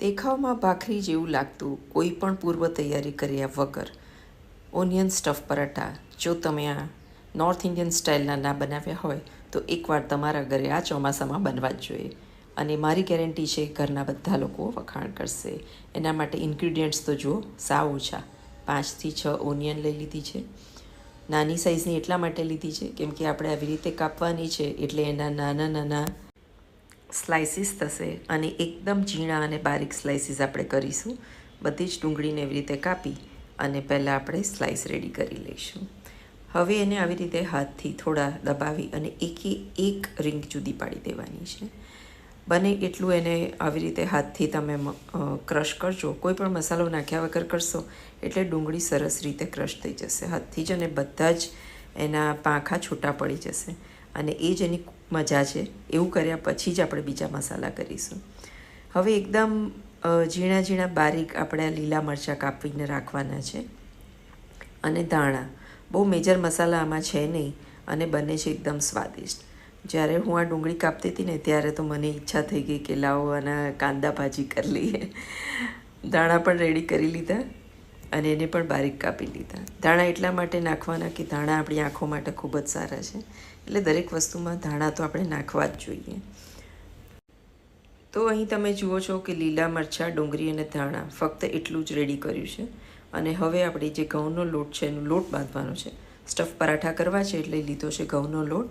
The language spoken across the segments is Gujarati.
દેખાવમાં ભાખરી જેવું લાગતું કોઈ પણ પૂર્વ તૈયારી કર્યા વગર. Onion stuff paratha. જો તમે આ નોર્થ ઇન્ડિયન સ્ટાઇલના ના બનાવ્યા હોય, તો એકવાર તમારા ઘરે આ ચોમાસામાં બનવા જ જોઈએ. અને મારી ગેરંટી છે, ઘરના બધા લોકો વખાણ કરશે. એના માટે ઇન્ગ્રીડિયન્ટ્સ તો જુઓ, સાવ ઓછા. પાંચથી છ ઓનિયન લઈ લીધી છે. નાની સાઇઝની એટલા માટે લીધી છે, કેમ કે આપણે આવી રીતે કાપવાની છે, એટલે એના નાના નાના સ્લાઇસીસ થશે અને એકદમ ઝીણા અને બારીક સ્લાઇસીસ આપણે કરીશું. બધી જ ડુંગળીને એવી રીતે કાપી અને પહેલાં આપણે સ્લાઇસ રેડી કરી લઈશું. હવે એને આવી રીતે હાથથી થોડા દબાવી અને એકે એક રિંગ જુદી પાડી દેવાની છે. બને એટલું એને આવી રીતે હાથથી તમે ક્રશ કરજો. કોઈ પણ મસાલો નાખ્યા વગર કરશો એટલે ડુંગળી સરસ રીતે ક્રશ થઈ જશે. હાથથી જ અને બધા જ એના પાંખા છૂટા પડી જશે. અને એ જ એની મજા છે. એવું કર્યા પછી જ આપણે બીજા મસાલા કરીશું. હવે એકદમ ઝીણા ઝીણા બારીક આપણે લીલા મરચાં કાપીને રાખવાના છે. અને ધાણા. બહુ મેજર મસાલા આમાં છે નહીં અને બને છે એકદમ સ્વાદિષ્ટ. જ્યારે હું આ ડુંગળી કાપતી હતી ને ત્યારે તો મને ઈચ્છા થઈ ગઈ કે લાવો આના કાંદા ભાજી કરી લઈએ. દાણા પણ રેડી કરી લીધા અને એને પણ બારીક કાપી લીધા. ધાણા એટલા માટે નાખવાના કે ધાણા આપણી આંખો માટે ખૂબ જ સારા છે. એટલે દરેક વસ્તુમાં ધાણા તો આપણે નાખવા જ જોઈએ. તો અહીં તમે જુઓ છો કે લીલા મરચાં, ડુંગળી અને ધાણા ફક્ત એટલું જ રેડી કર્યું છે. અને હવે આપણે જે ઘઉંનો લોટ છે, એનો લોટ બાંધવાનો છે. સ્ટફ પરાઠા કરવા છે એટલે લીધો છે ઘઉંનો લોટ.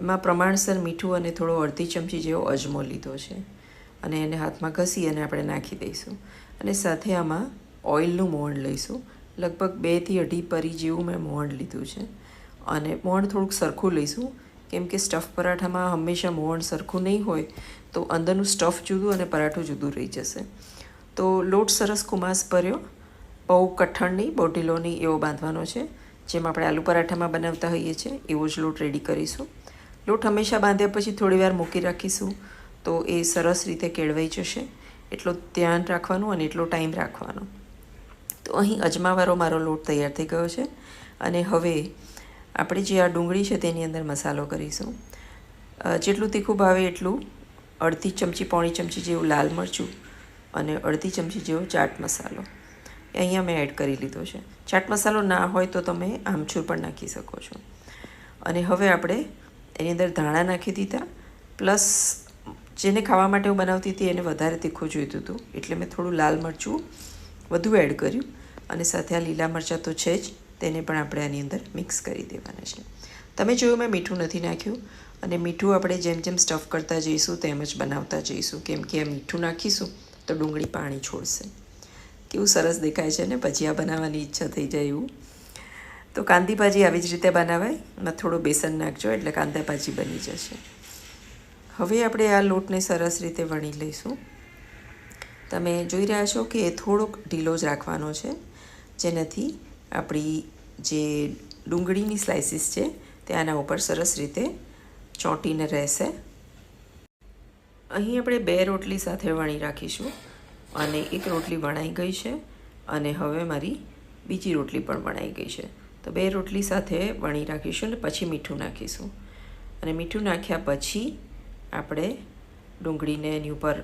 એમાં પ્રમાણસર મીઠું અને થોડો અડધી ચમચી જેવો અજમો લીધો છે. અને એને હાથમાં ઘસી અને આપણે નાખી દઈશું. અને સાથે આમાં ઓઇલનું મોણ લઈશું. લગભગ બેથી અઢી પરી જેવું મેં મોણ લીધું છે. અને મોણ થોડુંક સરખું લઈશું. કેમ કે સ્ટફ પરાઠામાં હંમેશા મોણ સરખું નહીં હોય, તો અંદરનું સ્ટફ જુદું અને પરાઠું જુદું રહી જશે. તો લોટ સરસ કુમાસ ભર્યો. બહુ કઠણની નહીં એવો બાંધવાનો છે. જેમ આપણે આલુ પરાઠામાં બનાવતા હોઈએ છીએ, એવો જ લોટ રેડી કરીશું. લોટ હંમેશા બાંધ્યા પછી થોડી વાર મૂકી રાખીશું, તો એ સરસ રીતે કેળવાઈ જશે. એટલો ધ્યાન રાખવાનું અને એટલો ટાઈમ રાખવાનો. તો અહીં અજમાવાળો મારો લોટ તૈયાર થઈ ગયો છે. અને હવે આપણે જે આ ડુંગળી છે તેની અંદર મસાલો કરીશું. જેટલું તીખું ભાવે એટલું અડધી ચમચી પોણી ચમચી જેવું લાલ મરચું અને અડધી ચમચી જેવો ચાટ મસાલો. અહીંયા મેં એડ કરી લીધો છે. ચાટ મસાલો ના હોય તો તમે આમચૂર પણ નાખી શકો છો. અને હવે આપણે એની અંદર ધાણા નાખી દીધા. પ્લસ જેને ખાવા માટે હું બનાવતી હતી એને વધારે તીખું જોઈતું હતું. એટલે મેં થોડું લાલ મરચું વધુ એડ કર્યું. અને સાથે આ લીલા મરચાં તો છે જ. તેને પણ આપણે આની અંદર મિક્સ કરી દેવાના છે. તમે જોયું મેં મીઠું નથી નાખ્યું અને મીઠું આપણે જેમ જેમ સ્ટફ કરતા જઈશું તેમ જ બનાવતા જઈશું. કેમ કે મીઠું નાખીશું તો ડુંગળી પાણી છોડશે. કેવું સરસ દેખાય છે ને? ભજીયા બનાવવાની ઈચ્છા થઈ જાય એવું. તો કાંદી ભાજી આવી જ રીતે બનાવાય. એમાં થોડું બેસન નાખજો એટલે કાંદા ભાજી બની જશે. હવે આપણે આ લોટને સરસ રીતે વણી લઈશું. તમે જોઈ રહ્યા છો કે એ થોડોક ઢીલો જ રાખવાનો છે. જેનાથી આપણી જે ડુંગળીની સ્લાઇસીસ છે, તે આના ઉપર સરસ રીતે ચોંટીને રહેશે. અહીં આપણે બે રોટલી સાથે વણી રાખીશું અને એક રોટલી વણાઈ ગઈ છે અને હવે મારી બીજી રોટલી પણ વણાઈ ગઈ છે. તો બે રોટલી સાથે વણી રાખીશું અને પછી મીઠું નાખીશું. અને મીઠું નાખ્યા પછી આપણે ડુંગળીને એની ઉપર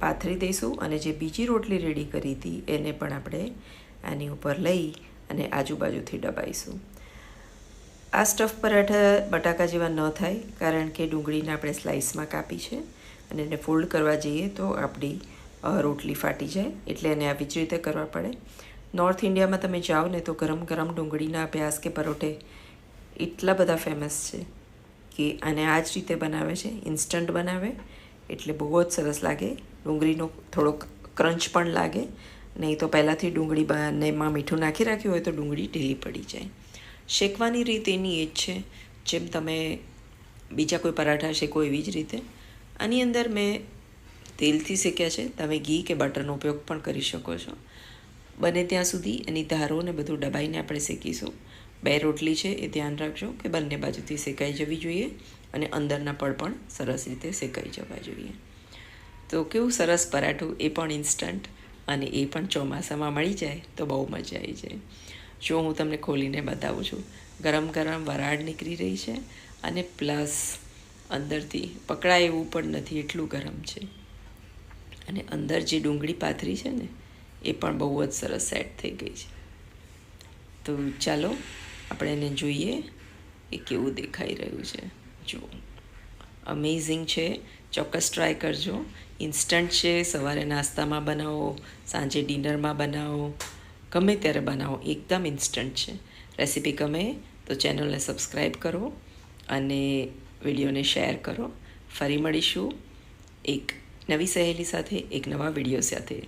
પાથરી દઈશું અને જે બીજી રોટલી રેડી કરી હતી, એને પણ આપણે આની ઉપર લઈ અને આજુબાજુથી દબાઈશું આ સ્ટફ પરાઠા બટાકા જેવા ન થાય, કારણ કે ડુંગળીને આપણે સ્લાઇસમાં કાપી છે અને એને ફોલ્ડ કરવા જઈએ તો આપણી રોટલી ફાટી જાય, એટલે એને આવી જ રીતે કરવા પડે. નોર્થ ઇન્ડિયામાં તમે જાઓ ને તો ગરમ ગરમ ડુંગળીના પ્યાસ કે પરોઠે એટલા બધા ફેમસ છે કે આને આ જ રીતે બનાવે છે, ઇન્સ્ટન્ટ બનાવે, એટલે બહુ જ સરસ લાગે. ડુંગળીનો થોડોક ક્રંચ પણ લાગે નહીં તો પહેલાંથી ડુંગળી એમાં મીઠું નાખી રાખ્યું હોય તો ડુંગળી ઢીલી પડી જાય. શેકવાની રીત એની એ જ છે. જેમ તમે બીજા કોઈ પરાઠા શેકો એવી જ રીતે. આની અંદર મેં તેલથી શેક્યા છે. તમે ઘી કે બટરનો ઉપયોગ પણ કરી શકો છો. બને ત્યાં સુધી એની ધારો ને બધું દબાઈને આપણે શેકીશું. બે રોટલી છે એ ધ્યાન રાખજો કે બંને બાજુથી શેકાઈ જવી જોઈએ અને અંદરના પડ પણ સરસ રીતે શેકાઈ જવા જોઈએ. તો કેવું સરસ પરાઠું એ પણ ઇન્સ્ટન્ટ અને એ પણ ચોમાસામાં મળી જાય તો બહુ મજા આવી જાય. જો હું તમને ખોલીને બતાવું છું. ગરમ ગરમ વરાળ નીકળી રહી છે અને પ્લસ અંદરથી પકડાય એવું પણ નથી, એટલું ગરમ છે. અને અંદર જે ડુંગળી પાથરી છે ને, એ પણ બહુ જ સરસ સેટ થઈ ગઈ છે. તો ચાલો, આપણે એને જોઈએ એ કેવું દેખાઈ રહ્યું છે. જુઓ. અમેઝિંગ છે. ચોક્કસ ટ્રાય કરજો. ઇન્સ્ટન્ટ છે. સવારે નાસ્તામાં બનાવો, સાંજે ડિનરમાં બનાવો, ગમે ત્યારે બનાવો, એકદમ ઇન્સ્ટન્ટ છે. રેસીપી ગમે તો ચેનલને સબસ્ક્રાઈબ કરો અને વિડીયોને શેર કરો. ફરી મળીશું એક નવી સહેલી સાથે, એક નવા વીડિયો સાથે.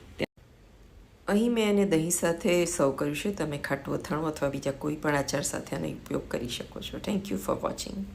અહીં મેં એને દહીં સાથે સર્વ કર્યું છે. તમે ખાટું અથાણું અથવા બીજા કોઈ પણ આચાર સાથે આનો ઉપયોગ કરી શકો છો. Thank you for watching